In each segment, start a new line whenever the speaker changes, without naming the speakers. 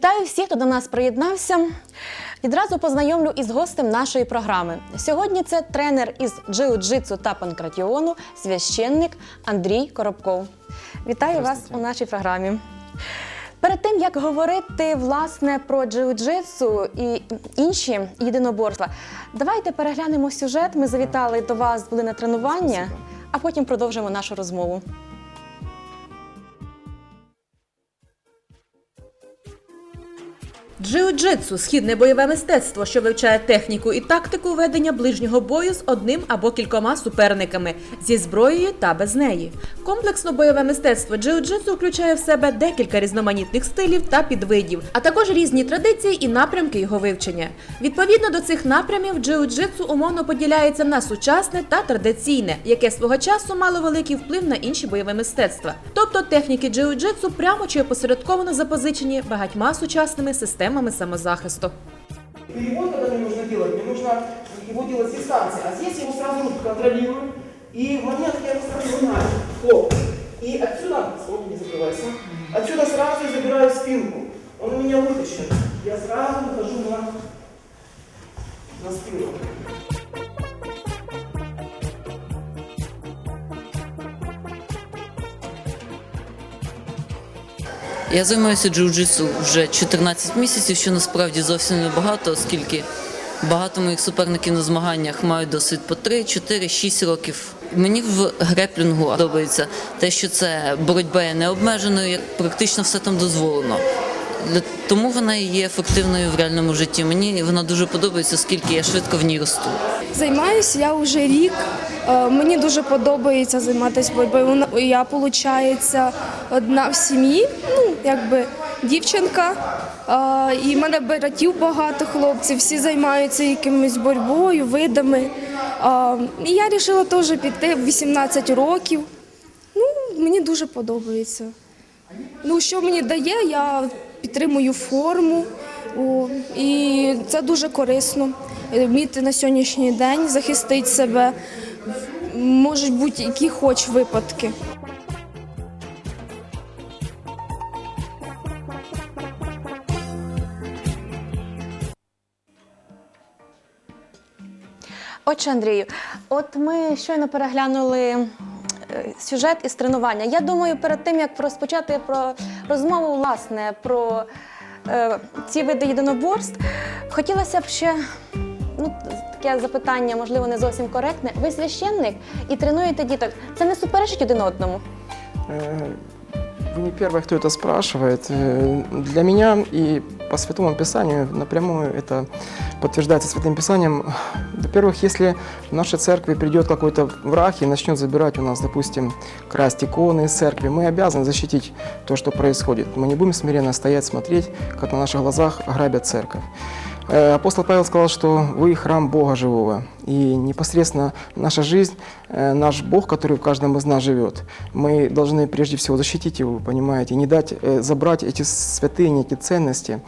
Вітаю всіх, хто до нас приєднався. Відразу познайомлю із гостем нашої програми. Сьогодні це тренер із джиу-джитсу та панкратіону, священник Андрій Коробков. Вітаю вас у нашій програмі. Перед тим як говорити власне про джиу-джитсу і інші єдиноборства, давайте переглянемо сюжет. Ми завітали до вас, були на тренування, а потім продовжимо нашу розмову.
Джиу-джитсу – східне бойове мистецтво, що вивчає техніку і тактику ведення ближнього бою з одним або кількома суперниками зі зброєю та без неї. Комплексно бойове мистецтво джиу-джитсу включає в себе декілька різноманітних стилів та підвидів, а також різні традиції і напрямки його вивчення. Відповідно до цих напрямів, джиу-джитсу умовно поділяється на сучасне та традиційне, яке свого часу мало великий вплив на інші бойові мистецтва. Тобто техніки джиу-джитсу прямо чи опосередковано запозичені багатьма сучасними системами самозахисту.
Перевод, когда мне нужно делать, мне нужно его делать с дистанции. А здесь я его сразу контролирую. И в момент я его сразу знаю. Хоп. И отсюда, смотри, не закрывайся. Отсюда сразу я забираю спинку. Он у меня вытащен. Я сразу выхожу на, на спину.
Я займаюся джиу-джитсу вже 14 місяців, що насправді зовсім небагато, оскільки багато моїх суперників на змаганнях мають досвід по 3, 4, 6 років. Мені в греплінгу подобається те, що це боротьба є необмеженою, практично все там дозволено. Для- Тому вона і є ефективною в реальному житті. Мені вона дуже подобається, оскільки я швидко в ній росту.
Займаюся я вже рік. Е, Мені дуже подобається займатися боротьбою. Я, виходить, одна в сім'ї, ну, якби дівчинка. Е, І в мене братів багато хлопців, всі займаються якимось боротьбою, видами. Е, І я вирішила теж піти в 18 років. Ну, мені дуже подобається. Ну, що мені дає, я підтримую форму. І це дуже корисно. Е, Вміти на сьогоднішній день захистити себе. Можуть бути які хоч випадки.
Отже, Андрію, от ми щойно переглянули сюжет із тренування. Я думаю, перед тим як розпочати про розмову власне про е, ці види єдиноборств, хотілося б ще ну, таке запитання, можливо, не зовсім коректне. Ви священник і тренуєте діток. Це не суперечить один одному.
Вы не первый, кто это спрашивает. Э, Для меня и по Святому Писанию напрямую это подтверждается Святым Писанием. Во-первых, если в нашей церкви придет какой-то враг и начнет забирать у нас, допустим, красть иконы из церкви, мы обязаны защитить то, что происходит. Мы не будем смиренно стоять, смотреть, как на наших глазах грабят церковь. Э, Апостол Павел сказал, что вы храм Бога живого. И непосредственно наша жизнь, э, наш Бог, который в каждом из нас живет, мы должны прежде всего защитить его, понимаете, не дать э, забрать эти святыни, эти ценности,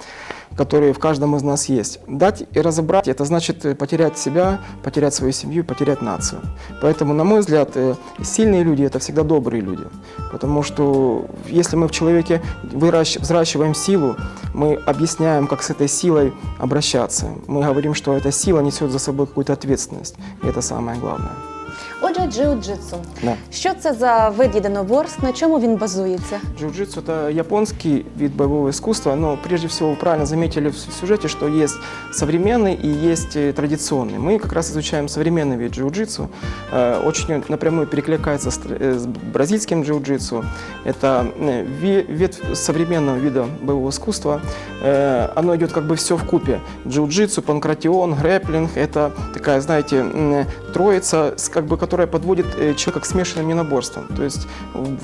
которые в каждом из нас есть. Дать и разобрать, это значит э, потерять себя, потерять свою семью, потерять нацию. Поэтому, на мой взгляд, сильные люди – это всегда добрые люди. Потому что если мы в человеке взращиваем силу, мы объясняем, как с этой силой обращаться. Мы говорим, что эта сила несет за собой какую-то ответственность. И это самое главное.
Отже, джиу-джитсу.
Да.
Що це за вид єдиноборств? На чому він базується?
Джиу-джитсу – это японский вид боевого искусства, но прежде всего вы правильно заметили в сюжете, что есть современный и есть э, традиционный. Мы как раз изучаем современный вид джиу-джитсу, э, очень он напрямую перекликается с, тр- э, с бразильским джиу-джитсу. Это э, ве- ветвь современного вида боевого искусства. Э, Оно идет как бы все в купе. Джиу-джитсу, панкратион, грэплинг – это такая, знаете, м, троица, с- как бы, которая подводит э, человека к смешанным единоборствам. То есть в,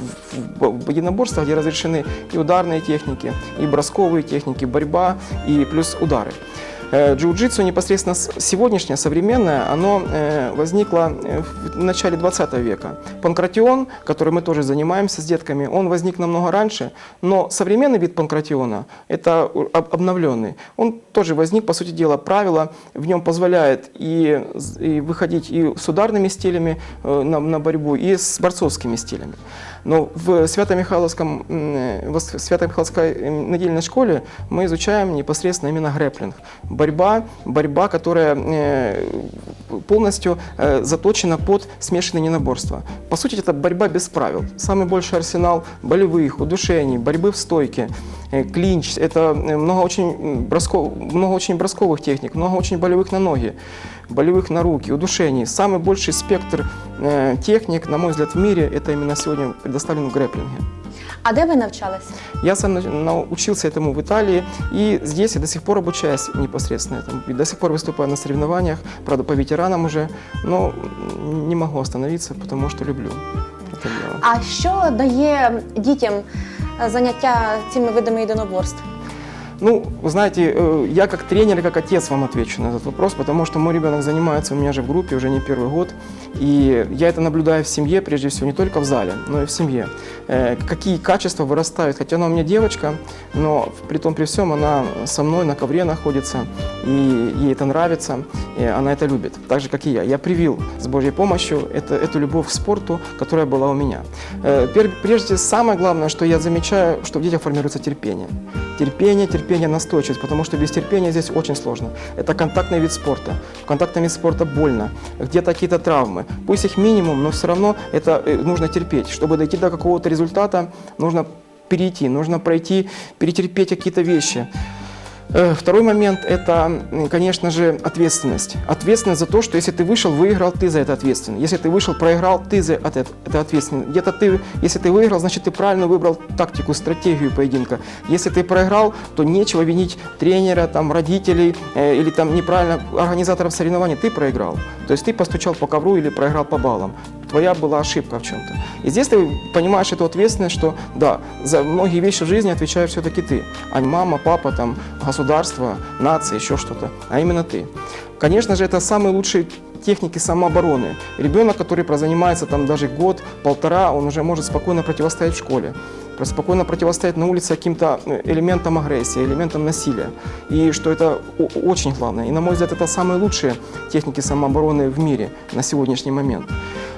в- в единоборствах, где разрешены и ударные техники, и бросковые техники, борьба и плюс удары. Э, Джиу-джитсу непосредственно сегодняшнее, современное, оно э, возникло э, в начале 20 века. Панкратион, который мы тоже занимаемся с детками, он возник намного раньше, но современный вид панкратиона, это обновленный, он тоже возник, по сути дела, правило в нем позволяет и, и выходить и с ударными стилями на, на борьбу, и с борцовскими стилями. Но в Свято-Михайловском, в Свято-Михайловской недельной школе мы изучаем непосредственно именно грэплинг. Борьба, борьба, которая э, полностью э, заточена под смешанные единоборства. По сути, это борьба без правил. Самый большой арсенал болевых, удушений, борьбы в стойке, э, клинч. Это э, много очень, м, броско- много очень бросковых техник, много очень болевых на ноги, болевых на руки, удушений. Самый больший спектр э, техник, на мой взгляд, в мире, это именно сегодня предоставлен в грэплинге.
А де ви навчалися?
Я сам на- научился этому в Италии, и здесь я до сих пор обучаюсь непосредственно этому. И до сих пор выступаю на соревнованиях, правда, по ветеранам уже, но м, не могу остановиться, потому что люблю это дело.
А що дає дітям е, заняття цими видами єдиноборств?
Ну, вы знаете, э, я как тренер как отец вам отвечу на этот вопрос, потому что мой ребенок занимается у меня же в группе уже не первый год, и я это наблюдаю в семье, прежде всего, не только в зале, но и в семье. Э, Какие качества вырастают, хотя она у меня девочка, но при том при всем она со мной на ковре находится, и ей это нравится, и она это любит, так же, как и я. Я привил с Божьей помощью это, эту любовь к спорту, которая была у меня. Э, Прежде самое главное, что я замечаю, что в детях формируется терпение. Терпение, терпение, настойчивость, потому что без терпения здесь очень сложно. Это контактный вид спорта. В контактном виде спорта больно, где-то какие-то травмы. Пусть их минимум, но все равно это э, нужно терпеть. Чтобы дойти до какого-то результата, нужно перейти, нужно пройти, перетерпеть какие-то вещи. Э, Второй момент – это, конечно же, ответственность. Ответственность за то, что если ты вышел, выиграл, ты за это ответственный. Если ты вышел, проиграл, ты за это, ответственный. Где-то ты, если ты выиграл, значит, ты правильно выбрал тактику, стратегию поединка. Если ты проиграл, то нечего винить тренера, там, родителей э, или там неправильно организаторов соревнований. Ты проиграл. То есть ты постучал по ковру или проиграл по баллам. Твоя была ошибка в чем-то. И здесь ты понимаешь эту ответственность, что да, за многие вещи в жизни отвечаешь все-таки ты, а не мама, папа, там, государство, нация, еще что-то, а именно ты. Конечно же, это самые лучшие техники самообороны. Ребенок, который прозанимается там даже год, полтора, он уже может спокойно противостоять в школе, спокойно противостоять на улице каким-то э, элементам агрессии, элементам насилия. И что это очень главное. И, на мой взгляд, это самые лучшие техники самообороны в мире на сегодняшний момент.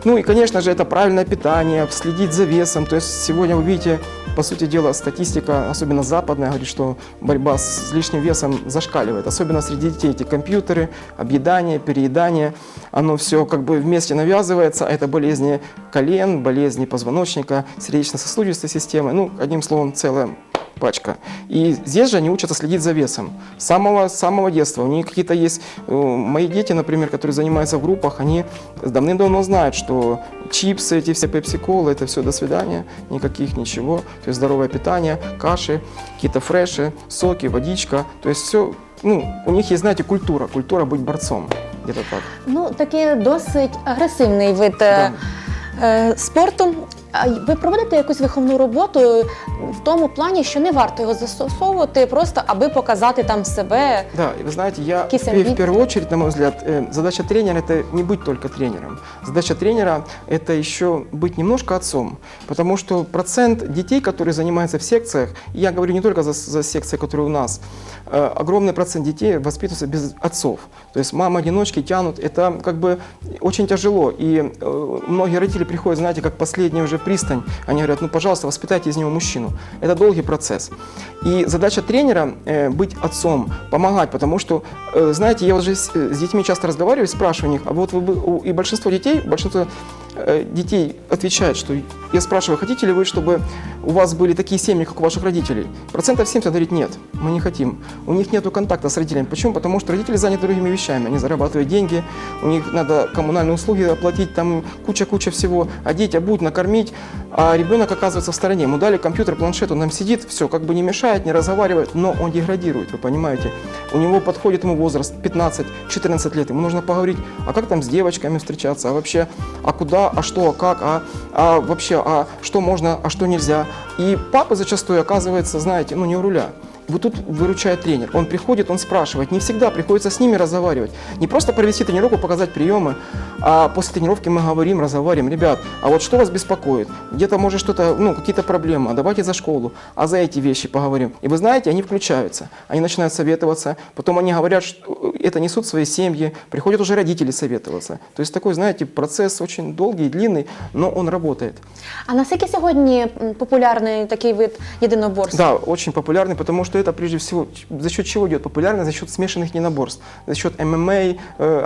Ну и, конечно же, это правильное питание, следить за весом. То есть сегодня вы видите, по сути дела, статистика, особенно западная, говорит, что борьба с лишним весом зашкаливает. Особенно среди детей эти компьютеры, объедание, переедание. Оно все как бы вместе навязывается, а это болезни колен, болезни позвоночника, сердечно-сосудистой системы. Ну, одним словом, целая пачка. И здесь же они учатся следить за весом. С самого, с самого детства. У них какие-то есть... э, Мои дети, например, которые занимаются в группах, они давным-давно знают, что чипсы, эти все пепси-колы, это все до свидания, никаких ничего. То есть здоровое питание, каши, какие-то фреши, соки, водичка. То есть все, ну, у них есть, знаете, культура, культура быть борцом. Где-то так.
Ну, такий досить агресивний вид е, е, спорту. А й- ви проводите якусь виховну роботу в тому плані, що не варто його застосовувати просто аби показати там себе.
Да, и вы знаете, я
Какие
в,
самбиты?
в первую очередь, на мой взгляд, э, задача тренера – это не быть только тренером. Задача тренера – это еще быть немножко отцом, потому что процент детей, которые занимаются в секциях, и я говорю не только за, за секции, которые у нас, э, огромный процент детей воспитываются без отцов. То есть мамы-одиночки тянут, это как бы очень тяжело. И э, многие родители приходят, знаете, как последняя уже пристань, они говорят, ну, пожалуйста, воспитайте из него мужчину. Это долгий процесс. И задача тренера э, быть отцом, помогать, потому что, э, знаете, я уже с, э, с детьми часто разговариваю, спрашиваю у них, а вот вы, бы- у- и большинство детей, большинство э, детей отвечает, что я спрашиваю, хотите ли вы, чтобы у вас были такие семьи, как у ваших родителей? Процентов 70 говорит, нет, мы не хотим. У них нет контакта с родителями. Почему? Потому что родители заняты другими вещами. Они зарабатывают деньги, у них надо коммунальные услуги оплатить, там куча-куча всего, одеть, обуть, накормить. А ребенок оказывается в стороне. Ему дали компьютер, планшет, он нам сидит, все, как бы не мешает, не разговаривает, но он деградирует, вы понимаете. У него подходит ему возраст 15-14 лет, ему нужно поговорить, а как там с девочками встречаться, а вообще, а куда, а что, а как, а, а вообще, а что можно, а что нельзя. И папа зачастую оказывается, знаете, ну не у руля. Вот тут выручает тренер. Он приходит, он спрашивает. Не всегда приходится с ними разговаривать. Не просто провести тренировку, показать приемы, а после тренировки мы говорим, разговариваем. Ребят, а вот что вас беспокоит? Где-то может что-то, ну, какие-то проблемы. А давайте за школу. А за эти вещи поговорим. И вы знаете, они включаются. Они начинают советоваться. Потом они говорят, что- это несут свои семьи, приходят уже родители советоваться. То есть такой, знаете, процесс очень долгий, длинный, но он работает.
А наскільки сьогодні м, популярний такий вид єдиноборств?
Да, очень популярный, потому что это прежде всего за счет чего идет популярность? За счет смешанных единоборств, за счет ММА, э,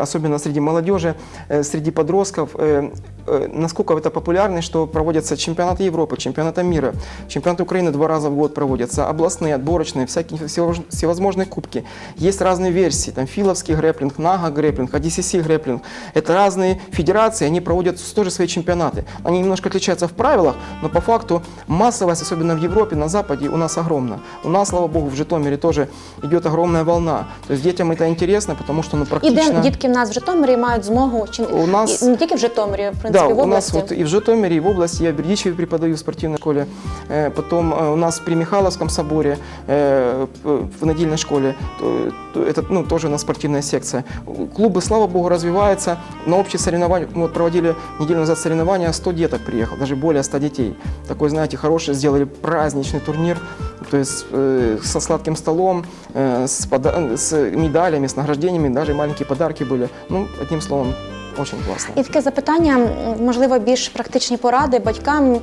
особенно среди молодежи, э, среди подростков. э, э, насколько это популярно, что проводятся чемпионаты Европы, чемпионаты мира, чемпионаты Украины два раза в год проводятся, областные, отборочные, всякие всевоз- всевозможные кубки. Есть разные версии, там филовский грэплинг, нага грэплинг, ADCC грэплинг. Это разные федерации, они проводят тоже свои чемпионаты. Они немножко отличаются в правилах, но по факту массовость, особенно в Европе, на Западе, у нас огромна. У нас, слава богу, в Житомире тоже идет огромная волна. То есть детям это интересно, потому что ну,
І
практично...
де дітки в нас в Житомирі мають змогу чи
У нас-
і не тільки в Житомирі, в принципі,
Да,
в
у нас
області.
вот и в Житомире, и в области, я в Бердичеве преподаю в спортивной школе, Э, потом э, у нас при Михайловском соборе э, п- в недельной школе, то- то это ну, тоже у нас спортивная секция. Клубы, слава богу, развиваются, на общие соревнования, мы вот проводили неделю назад соревнования, 100 деток приехало, даже более 100 детей. Такой, знаете, хороший, сделали праздничный турнир, то есть э, со сладким столом, э, с, пода- с медалями, с награждениями, даже маленькие подарки были. Ну, одним словом, очень классно.
І таке запитання, м, можливо, більш практичні поради батькам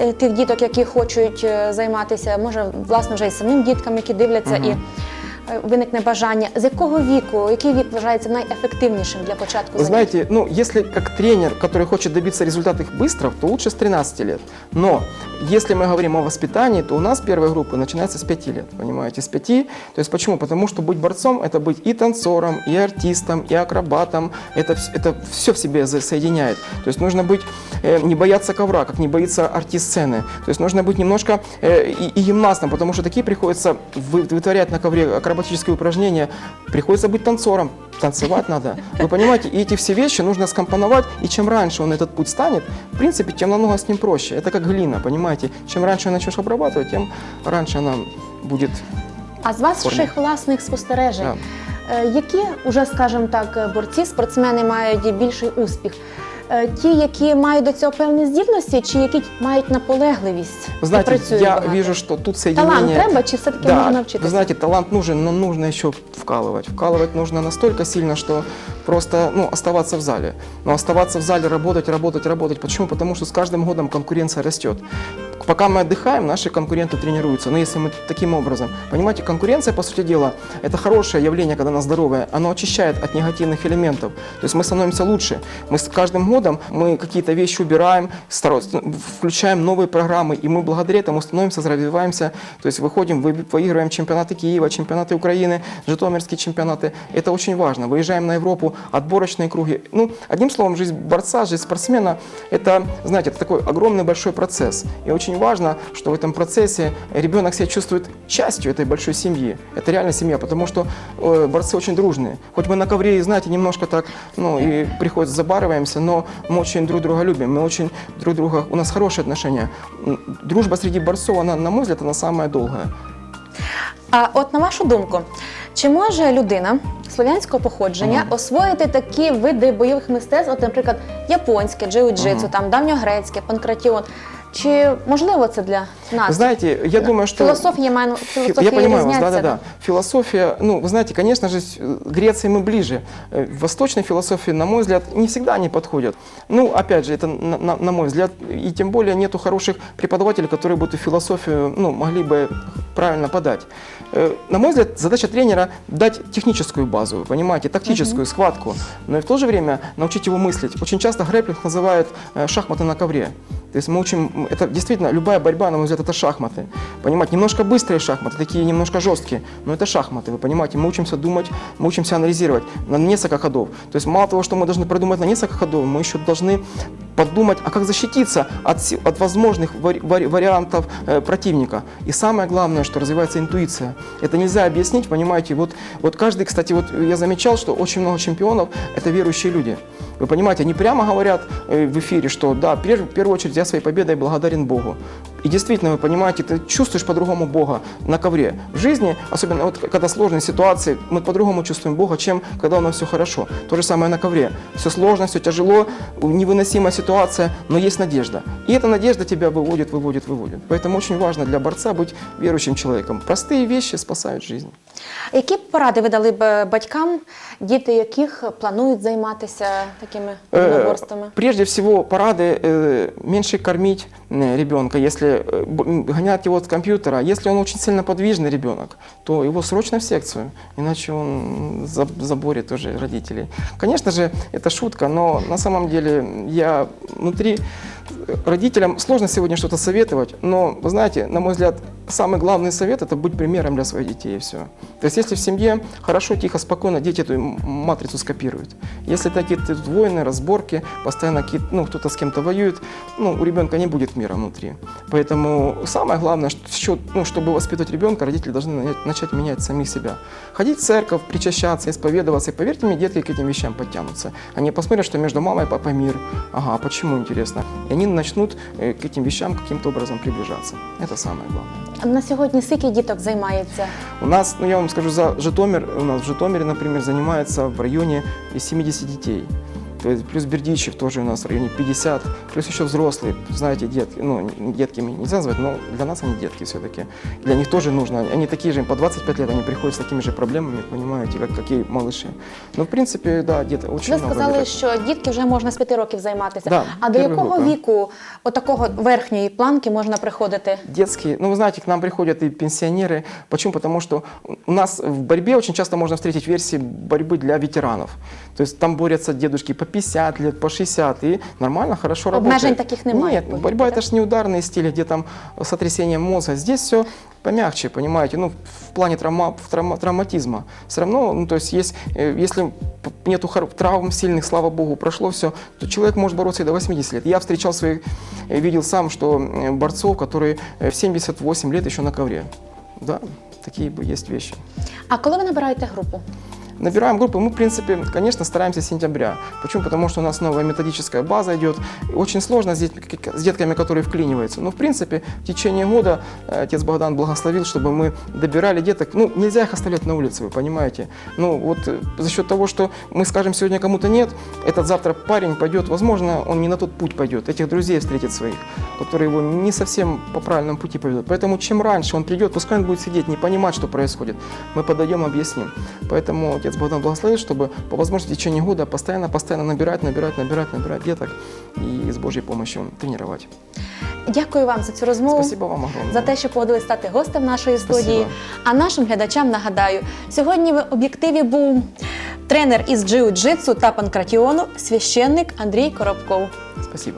е, тих діток, які хочуть е, займатися, може, власне, вже і самим діткам, які дивляться, і е, виникне бажання. З якого віку, який вік вважається найефективнішим для початку
Вы
занять?
знаете, ну, если как тренер, который хочет добиться результатов быстро, то лучше с 13 лет. Но если мы говорим о воспитании, то у нас первая группа начинается с 5 лет, понимаете, с 5. То есть почему? Потому что быть борцом – это быть и танцором, и артистом, и акробатом. Это, вс- это все в себе за- соединяет. То есть нужно быть, э, не бояться ковра, как не боится артист сцены. То есть нужно быть немножко э, и, и гимнастом, потому что такие приходится вы- вытворять на ковре акробатические упражнения. Приходится быть танцором, танцевать надо. Вы понимаете, и эти все вещи нужно скомпоновать, и чем раньше он этот путь станет, в принципе, тем намного с ним проще. Это как глина, понимаете? Чем раньше начнешь обрабатывать, тем раньше она будет
А з ваших
формі.
власних спостережень,
Да.
е, які уже, скажімо так, борці, спортсмени мають більший успіх? Е, Ті, які мають до цього певні здібності, чи які мають наполегливість
Вы
і
знаете,
працюють
я
багато?
вижу, что тут соединение...
Талант треба, чи все-таки можна
Да,
навчитися?
вы знаете, талант нужен, но нужно еще вкалывать. Вкалывать нужно настолько сильно, что просто ну, оставаться в зале. Но оставаться в зале, работать, работать, работать. Почему? Потому что с каждым годом конкуренция растет. Пока мы отдыхаем, наши конкуренты тренируются. Но если мы таким образом... Понимаете, конкуренция, по сути дела, это хорошее явление, когда она здоровая. Оно очищает от негативных элементов. То есть мы становимся лучше. Мы с каждым годом мы какие-то вещи убираем, стараемся- включаем новые программы, и мы благодаря этому становимся, развиваемся. То есть выходим, вы- выигрываем чемпионаты Киева, чемпионаты Украины, житомирские чемпионаты. Это очень важно. Выезжаем на Европу, отборочные круги. Ну, одним словом, жизнь борца, жизнь спортсмена, это, знаете, это такой огромный большой процесс. И очень важно, что в этом процессе ребенок себя чувствует частью этой большой семьи. Это реально семья, потому что э, борцы очень дружные. Хоть мы на ковре знаете, немножко так, ну, и приходится забарываемся, но мы очень друг друга любим, мы очень друг друга, у нас хорошие отношения. Дружба среди борцов, она, на мой взгляд, она самая долгая.
А от на вашу думку, чи може людина слов'янського походження
Ага.
освоїти такі види бойових мистецтв, от, наприклад, японське, джиу-джитсу, там давньогрецьке, панкратіон? Чи можливо це для нас?
Знаете, я думаю, что...
Философия, философия
Я понимаю вас, да-да-да. Философия, ну, вы знаете, конечно же, э, Греции мы ближе. Э, Восточной философии, на мой взгляд, не всегда они подходят. Ну, опять же, это на, на- на мой взгляд, и тем более нету хороших преподавателей, которые бы эту философию, ну, могли бы правильно подать. Э, На мой взгляд, задача тренера дать техническую базу, понимаете, тактическую схватку, но и в то же время научить его мыслить. Очень часто грэплинг называют шахматы на ковре. То есть мы учим, это действительно любая борьба, на мой взгляд, это шахматы. Понимаете, немножко быстрые шахматы, такие немножко жесткие, но это шахматы, вы понимаете, мы учимся думать, мы учимся анализировать на несколько ходов. То есть мало того, что мы должны продумать на несколько ходов, мы еще должны подумать, а как защититься от, от возможных вари- вари- вариантов э, противника. И самое главное, что развивается интуиция. Это нельзя объяснить, понимаете. Вот, вот каждый, кстати, вот я замечал, что очень много чемпионов – это верующие люди. Вы понимаете, они прямо говорят э, в эфире, что да, прежде- в первую очередь я своей победой благодарен Богу. И действительно, вы понимаете, ты чувствуешь по-другому Бога на ковре. В жизни, особенно вот когда сложные ситуации, мы по-другому чувствуем Бога, чем когда у нас все хорошо. То же самое на ковре. Все сложно, все тяжело, невыносимая ситуация, но есть надежда. И эта надежда тебя выводит, выводит, выводит. Поэтому очень важно для борца быть верующим человеком. Простые вещи спасают жизнь.
Які б поради ви дали б батькам, діти яких планують займатися такими
Э,
єдиноборствами?
Прежде всего, порады э, меньше кормить э, ребенка, если э, б- м, гонять его от компьютера. Если он очень сильно подвижный ребенок, то его срочно в секцию, иначе он за- заборет уже родителей. Конечно же, это шутка, но на самом деле я внутри э, родителям сложно сегодня что-то советовать, но, вы знаете, на мой взгляд, самый главный совет – это быть примером для своих детей и все. То есть, если в семье хорошо, тихо, спокойно, дети эту матрицу скопируют. Если такие тут войны, разборки, постоянно ну, кто-то с кем-то воюет, ну, у ребенка не будет мира внутри. Поэтому самое главное, что, ну, чтобы воспитывать ребенка, родители должны начать менять самих себя. Ходить в церковь, причащаться, исповедоваться. И поверьте мне, детки к этим вещам подтянутся. Они посмотрят, что между мамой и папой мир. Ага, а почему, интересно? И они начнут э, к этим вещам каким-то образом приближаться. Это самое главное.
На сьогодні скільки діток займається?
У нас, ну я вам скажу, за Житомир, у нас в Житомире, например, занимается в районе из 70 детей То есть плюс Бердичев тоже у нас в районе 50, плюс еще взрослые, знаете, детки, ну, не- детками нельзя назвать, но для нас они детки все-таки. Для них тоже нужно, они такие же, им по 25 лет, они приходят с такими же проблемами, понимаете, как какие малыши. Но в принципе, да, где-то очень
Ви
много
сказали,
деток.
що дітки вже можна з п'яти років займатися.
Да,
а до
перший
якого
год, да.
віку отакого верхньої планки можна приходити?
детские, ну вы знаете, к нам приходят и пенсионеры. Почему? Потому что у нас в борьбе очень часто можно встретить версии борьбы для ветеранов. То есть там борются дедушки по 50 лет, по 60 и нормально, хорошо
Обмежень
работает.
таких немає,
Нет,
повірте,
борьба
да?
это же не ударные стили, где там сотрясение мозга. Здесь все помягче, понимаете, ну, в плане травма, в травма- травматизма. Все равно, ну, то есть, есть, э, если п- нету хор- травм сильных, слава богу, прошло все, то человек может бороться и до 80 лет. Я встречал своих, э, видел сам, что э, борцов, которые э, в 78 лет еще на ковре. Да, такие бы есть вещи.
А коли ви набираєте групу?
Набираем группы. Мы, в принципе, конечно, стараемся с сентября. Почему? Потому что у нас новая методическая база идет. Очень сложно с, дет- с детками, которые вклиниваются. Но, в принципе, в течение года э, отец Богдан благословил, чтобы мы добирали деток. Ну, нельзя их оставлять на улице, вы понимаете. Ну, вот э, за счет того, что мы скажем сегодня кому-то нет, этот завтра парень пойдет, возможно, он не на тот путь пойдет. Этих друзей встретит своих, которые его не совсем по правильному пути поведут. Поэтому чем раньше он придет, пускай он будет сидеть, не понимать, что происходит. Мы подойдем, объясним. Поэтому отец Богдан благословил, чтобы по возможности в течение года постоянно-постоянно набирать, набирать, набирать, набирать деток и с Божьей помощью тренировать.
Дякую вам за цю розмову.
Спасибо вам огромное.
За те, що погодились стати гостем нашої студії.
Спасибо.
А нашим глядачам нагадаю, сьогодні в об'єктиві був тренер із джиу-джитсу та панкратіону, священник Андрій Коробков.
Спасибо.